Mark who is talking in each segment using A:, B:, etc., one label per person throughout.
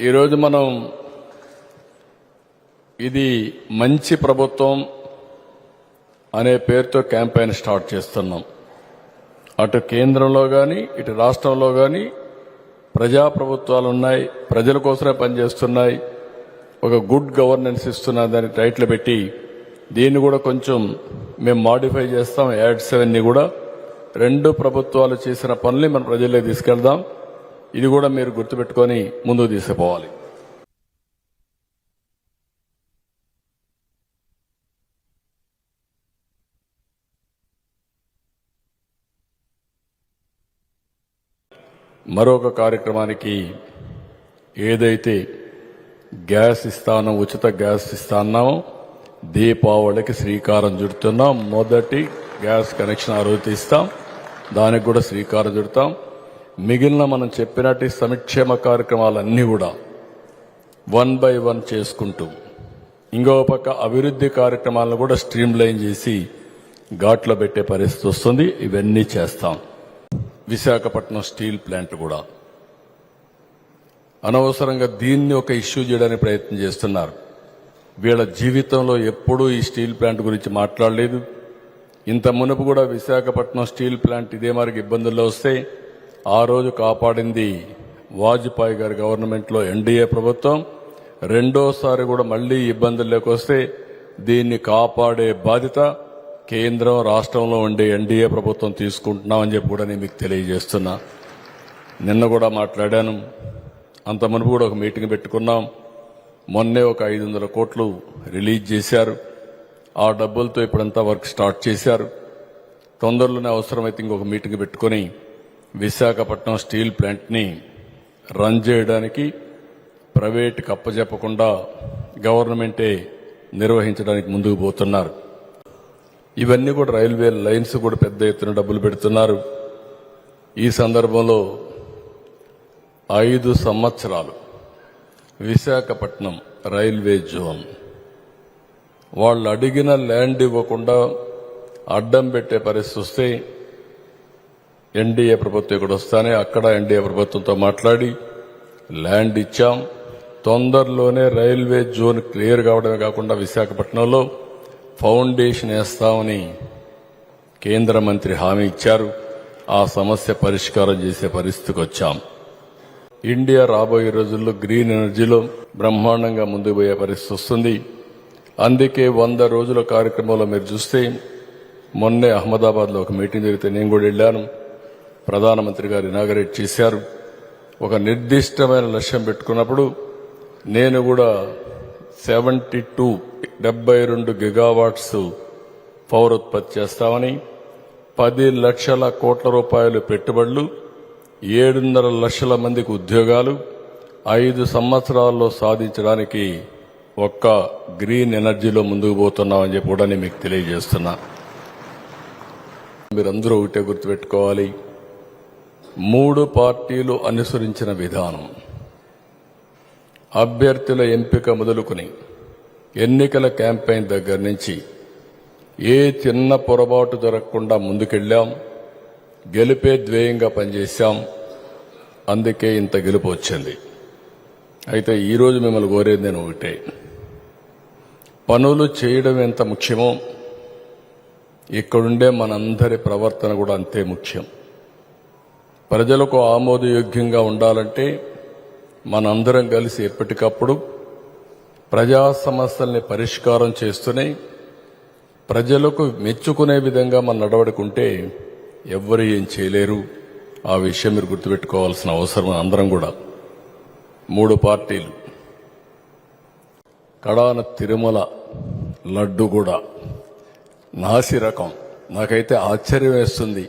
A: ఈరోజు మనం ఇది మంచి ప్రభుత్వం అనే పేరుతో క్యాంపెయిన్ స్టార్ట్ చేస్తున్నాం. అటు కేంద్రంలో కానీ ఇటు రాష్ట్రంలో కానీ ప్రజాప్రభుత్వాలు ఉన్నాయి ప్రజల కోసమే పనిచేస్తున్నాయి. ఒక గుడ్ గవర్నెన్స్ ఇస్తున్న దాని టైటిల్ పెట్టి దీన్ని కూడా కొంచెం మేము మాడిఫై చేస్తాం. యాడ్ సెవెన్ని కూడా రెండు ప్రభుత్వాలు చేసిన పనులు మన ప్రజల్లోకి తీసుకెళ్దాం. ఇది కూడా మీరు గుర్తుపెట్టుకొని ముందుకు తీసుకుపోవాలి. మరొక కార్యక్రమానికి ఏదైతే గ్యాస్ ఇస్తానో ఉచిత గ్యాస్ ఇస్తాన్నామో దీపావళికి శ్రీకారం చుడుతున్నాం. మొదటి గ్యాస్ కనెక్షన్ ఆ రోజు ఇస్తాం దానికి కూడా శ్రీకారం చుడతాం. మిగిలిన మనం చెప్పినట్టు సంక్షేమ కార్యక్రమాలన్నీ కూడా వన్ బై వన్ చేసుకుంటూ ఇంకో పక్క అభివృద్ధి కార్యక్రమాలను కూడా స్ట్రీమ్ లైన్ చేసి ఘాట్లో పెట్టే పరిస్థితి వస్తుంది. ఇవన్నీ చేస్తాం. విశాఖపట్నం స్టీల్ ప్లాంట్ కూడా. అనవసరంగా దీన్ని ఒక ఇష్యూ చేయడానికి ప్రయత్నం చేస్తున్నారు. వీళ్ళ జీవితంలో ఎప్పుడూ ఈ స్టీల్ ప్లాంట్ గురించి మాట్లాడలేదు. ఇంత మునుపు కూడా విశాఖపట్నం స్టీల్ ప్లాంట్ ఇదే మరికి ఇబ్బందుల్లో వస్తే ఆ రోజు కాపాడింది వాజ్పేయి గారి గవర్నమెంట్లో ఎన్డీఏ ప్రభుత్వం. రెండోసారి కూడా మళ్ళీ ఇబ్బందుల్లోకి వస్తే దీన్ని కాపాడే బాధ్యత కేంద్రం రాష్ట్రంలో ఉండే ఎన్డీఏ ప్రభుత్వం తీసుకుంటున్నామని చెప్పి కూడా నేను మీకు తెలియజేస్తున్నా. నిన్న కూడా మాట్లాడాను. అంత మునుపు కూడా ఒక మీటింగ్ పెట్టుకున్నాం. మొన్నే ఒక ఐదు వందల కోట్లు రిలీజ్ చేశారు. ఆ డబ్బులతో ఇప్పుడంతా వర్క్ స్టార్ట్ చేశారు. తొందరలోనే అవసరమైతే ఇంకొక మీటింగ్ పెట్టుకొని విశాఖపట్నం స్టీల్ ప్లాంట్ని రన్ చేయడానికి ప్రైవేట్ కప్పజెప్పకుండా గవర్నమెంటే నిర్వహించడానికి ముందుకు పోతున్నారు. ఇవన్నీ కూడా రైల్వే లైన్స్ కూడా పెద్ద ఎత్తున డబ్బులు పెడుతున్నారు. ఈ సందర్భంలో ఐదు సంవత్సరాలు విశాఖపట్నం రైల్వే జోన్. వాళ్ళు అడిగిన ల్యాండ్ ఇవ్వకుండా అడ్డం పెట్టే పరిస్థితి వస్తే ఎన్డీఏ ప్రభుత్వం ఇక్కడ వస్తానే అక్కడ ఎన్డీఏ ప్రభుత్వంతో మాట్లాడి ల్యాండ్ ఇచ్చాం. తొందరలోనే రైల్వే జోన్ క్లియర్ కావడమే కాకుండా విశాఖపట్నంలో ఫౌండేషన్ వేస్తామని కేంద్ర మంత్రి హామీ ఇచ్చారు. ఆ సమస్య పరిష్కారం చేసే పరిస్థితికి వచ్చాం. ఇండియా రాబోయే రోజుల్లో గ్రీన్ ఎనర్జీలో బ్రహ్మాండంగా ముందుకు పోయే పరిస్థితి వస్తుంది. అందుకే వంద రోజుల కార్యక్రమంలో మీరు చూస్తే మొన్నే అహ్మదాబాద్లో ఒక మీటింగ్ జరిగితే నేను కూడా వెళ్ళాను. ప్రధానమంత్రి గారు ఇనాగరేట్ చేశారు. ఒక నిర్దిష్టమైన లక్ష్యం పెట్టుకున్నప్పుడు నేను కూడా సెవెంటీ టూ డెబ్బై రెండు గిగావాట్స్ పవర్ ఉత్పత్తి చేస్తామని పది లక్షల కోట్ల రూపాయలు పెట్టుబడులు ఏడున్నర లక్షల మందికి ఉద్యోగాలు ఐదు సంవత్సరాల్లో సాధించడానికి ఒక్క గ్రీన్ ఎనర్జీలో ముందుకు పోతున్నామని చెప్పి కూడా నేను మీకు తెలియజేస్తున్నా. మీరందరూ ఒకటే గుర్తుపెట్టుకోవాలి. మూడు పార్టీలు అనుసరించిన విధానం. అభ్యర్థుల ఎంపిక మొదలుకొని ఎన్నికల క్యాంపెయిన్ దగ్గర నుంచి ఏ చిన్న పొరపాటు జరగకుండా ముందుకెళ్ళాం గెలిపే ధ్యేయంగా పనిచేశాం అందుకే ఇంత గెలుపు వచ్చింది. అయితే ఈరోజు మిమ్మల్ని కోరేది నేను ఒకటే. పనులు చేయడం ఎంత ముఖ్యమో ఇక్కడుండే మనందరి ప్రవర్తన కూడా అంతే ముఖ్యం. ప్రజలకు ఆమోదయోగ్యంగా ఉండాలంటే మనందరం కలిసి ఎప్పటికప్పుడు ప్రజా సమస్యల్ని పరిష్కారం చేస్తూనే ప్రజలకు మెచ్చుకునే విధంగా మన నడవడుకుంటే ఎవ్వరు ఏం చేయలేరు. ఆ విషయం మీరు గుర్తుపెట్టుకోవాల్సిన అవసరం అందరం కూడా. మూడు పార్టీలు. కడాన తిరుమల లడ్డు కూడా. నాసి రకం నాకైతే ఆశ్చర్యం వేస్తుంది.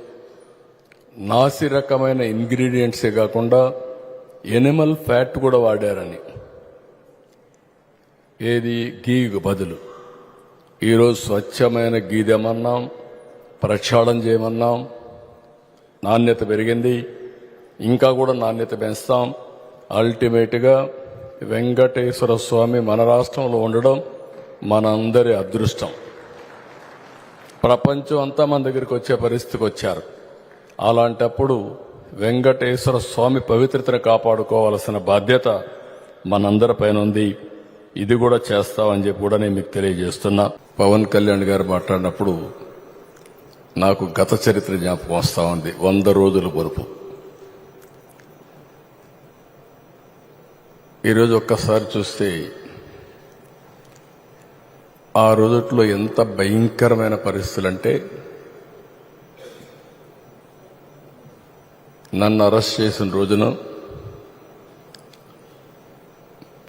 A: నాసి రకమైన ఇంగ్రీడియంట్సే కాకుండా ఎనిమల్ ఫ్యాట్ కూడా వాడారని. ఏది? గీకు బదులు. ఈరోజు స్వచ్ఛమైన గీదెమన్నాం ప్రక్షాళన చేయమన్నాం నాణ్యత పెరిగింది ఇంకా కూడా నాణ్యత పెంచుతాం. అల్టిమేట్గా వెంకటేశ్వర స్వామి మన రాష్ట్రంలో ఉండడం మనందరి అదృష్టం. ప్రపంచం అంతా మన దగ్గరికి వచ్చే పరిస్థితికి వచ్చారు. అలాంటప్పుడు వెంకటేశ్వర స్వామి పవిత్రతను కాపాడుకోవాల్సిన బాధ్యత మనందరి పైన ఉంది. ఇది కూడా చేస్తామని చెప్పి కూడా నేను మీకు తెలియజేస్తున్నా. పవన్ కళ్యాణ్ గారు మాట్లాడినప్పుడు నాకు గత చరిత్ర జ్ఞాపకం వస్తూ ఉంది. వంద రోజుల పొరుపు. ఈరోజు ఒక్కసారి చూస్తే ఆ రోజుట్లో ఎంత భయంకరమైన పరిస్థితులు అంటే నన్ను అరెస్ట్ చేసిన రోజున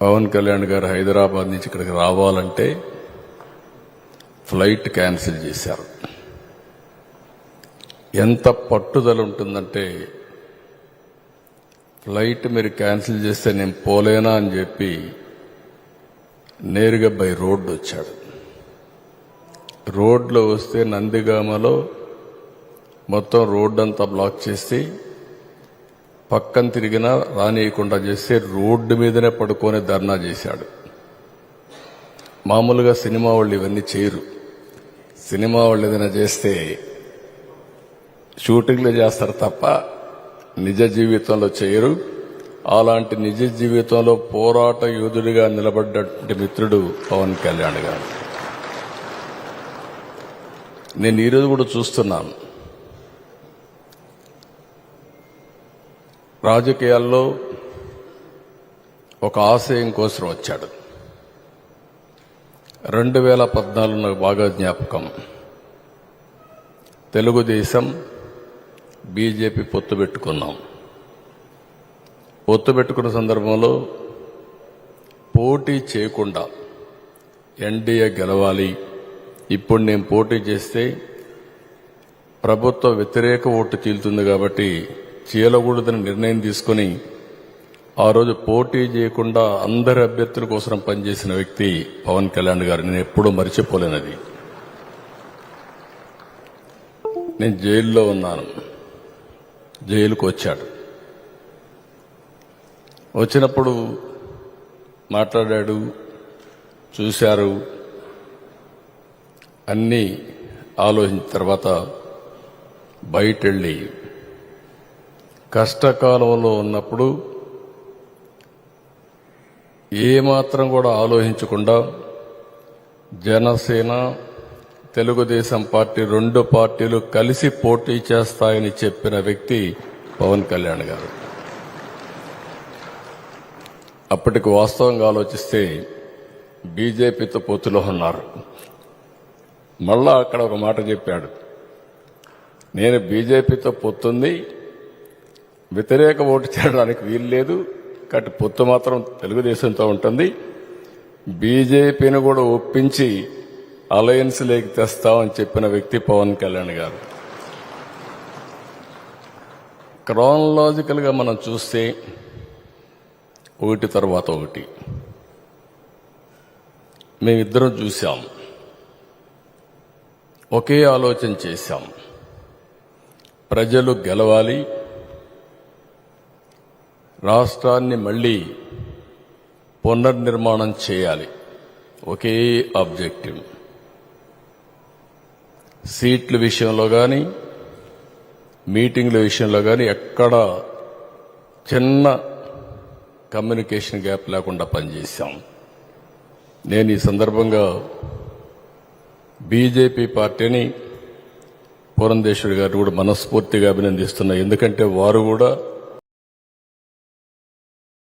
A: పవన్ కళ్యాణ్ గారు హైదరాబాద్ నుంచి ఇక్కడికి రావాలంటే ఫ్లైట్ క్యాన్సిల్ చేశారు. ఎంత పట్టుదల ఉంటుందంటే ఫ్లైట్ మీరు క్యాన్సిల్ చేస్తే నేను పోలేనా అని చెప్పి నేరుగా బై రోడ్డు వచ్చాడు. రోడ్లో వస్తే నందిగామలో మొత్తం రోడ్డు అంతా బ్లాక్ చేసి పక్కన తిరిగినా రానియకుండా చేస్తే రోడ్డు మీదనే పడుకొని ధర్నా చేశాడు. మామూలుగా సినిమా వాళ్ళు ఇవన్నీ చేయరు. సినిమా వాళ్ళు ఏదైనా చేస్తే షూటింగ్లు చేస్తారు తప్ప నిజ జీవితంలో చేయరు. అలాంటి నిజ జీవితంలో పోరాట యోధుడిగా నిలబడ్డటువంటి మిత్రుడు పవన్ కళ్యాణ్ గారు. నేను ఈరోజు కూడా చూస్తున్నాను. రాజకీయాల్లో ఒక ఆశయం కోసం వచ్చాడు. రెండు వేల పద్నాలుగు నాకు బాగా జ్ఞాపకం. తెలుగుదేశం బీజేపీ పొత్తు పెట్టుకున్నాం. పొత్తు పెట్టుకున్న సందర్భంలో పోటీ చేయకుండా ఎన్డీఏ గెలవాలి. ఇప్పుడు నేను పోటీ చేస్తే ప్రభుత్వ వ్యతిరేక ఓటు చీలుతుంది కాబట్టి చీలకూడదని నిర్ణయం తీసుకుని ఆ రోజు పోటీ చేయకుండా అందరి అభ్యర్థుల కోసం పనిచేసిన వ్యక్తి పవన్ కళ్యాణ్ గారు. నేను ఎప్పుడూ మర్చిపోలేనది నేను జైల్లో ఉన్నాను. జైలుకు వచ్చాడు. వచ్చినప్పుడు మాట్లాడాడు చూశారు. అన్నీ ఆలోచించిన తర్వాత బయటెళ్ళి కష్టకాలంలో ఉన్నప్పుడు ఏమాత్రం కూడా ఆలోచించకుండా జనసేన తెలుగుదేశం పార్టీ రెండు పార్టీలు కలిసి పోటీ చేస్తాయని చెప్పిన వ్యక్తి పవన్ కళ్యాణ్ గారు. అప్పటికి వాస్తవంగా ఆలోచిస్తే బీజేపీతో పొత్తులో ఉన్నారు. మళ్ళా అక్కడ ఒక మాట చెప్పాడు. నేను బీజేపీతో పొత్తుంది వ్యతిరేక ఓటు చేరడానికి వీలు లేదు కాబట్టి పొత్తు మాత్రం తెలుగుదేశంతో ఉంటుంది. బీజేపీని కూడా ఒప్పించి అలయన్స్ లేకి తెస్తామని చెప్పిన వ్యక్తి పవన్ కళ్యాణ్ గారు. క్రోనలాజికల్గా మనం చూస్తే ఒకటి తర్వాత ఒకటి. మేమిద్దరం చూసాం ఒకే ఆలోచన చేశాం. ప్రజలు గెలవాలి. రాష్ట్రాన్ని మళ్ళీ పునర్నిర్మాణం చేయాలి. ఒకే ఆబ్జెక్టివ్. సీట్ల విషయంలో కానీ మీటింగ్ల విషయంలో కానీ ఎక్కడ చిన్న కమ్యూనికేషన్ గ్యాప్ లేకుండా పనిచేశాం. నేను ఈ సందర్భంగా బీజేపీ పార్టీని పురంధేశ్వరి గారు కూడా మనస్ఫూర్తిగా అభినందిస్తున్నా. ఎందుకంటే వారు కూడా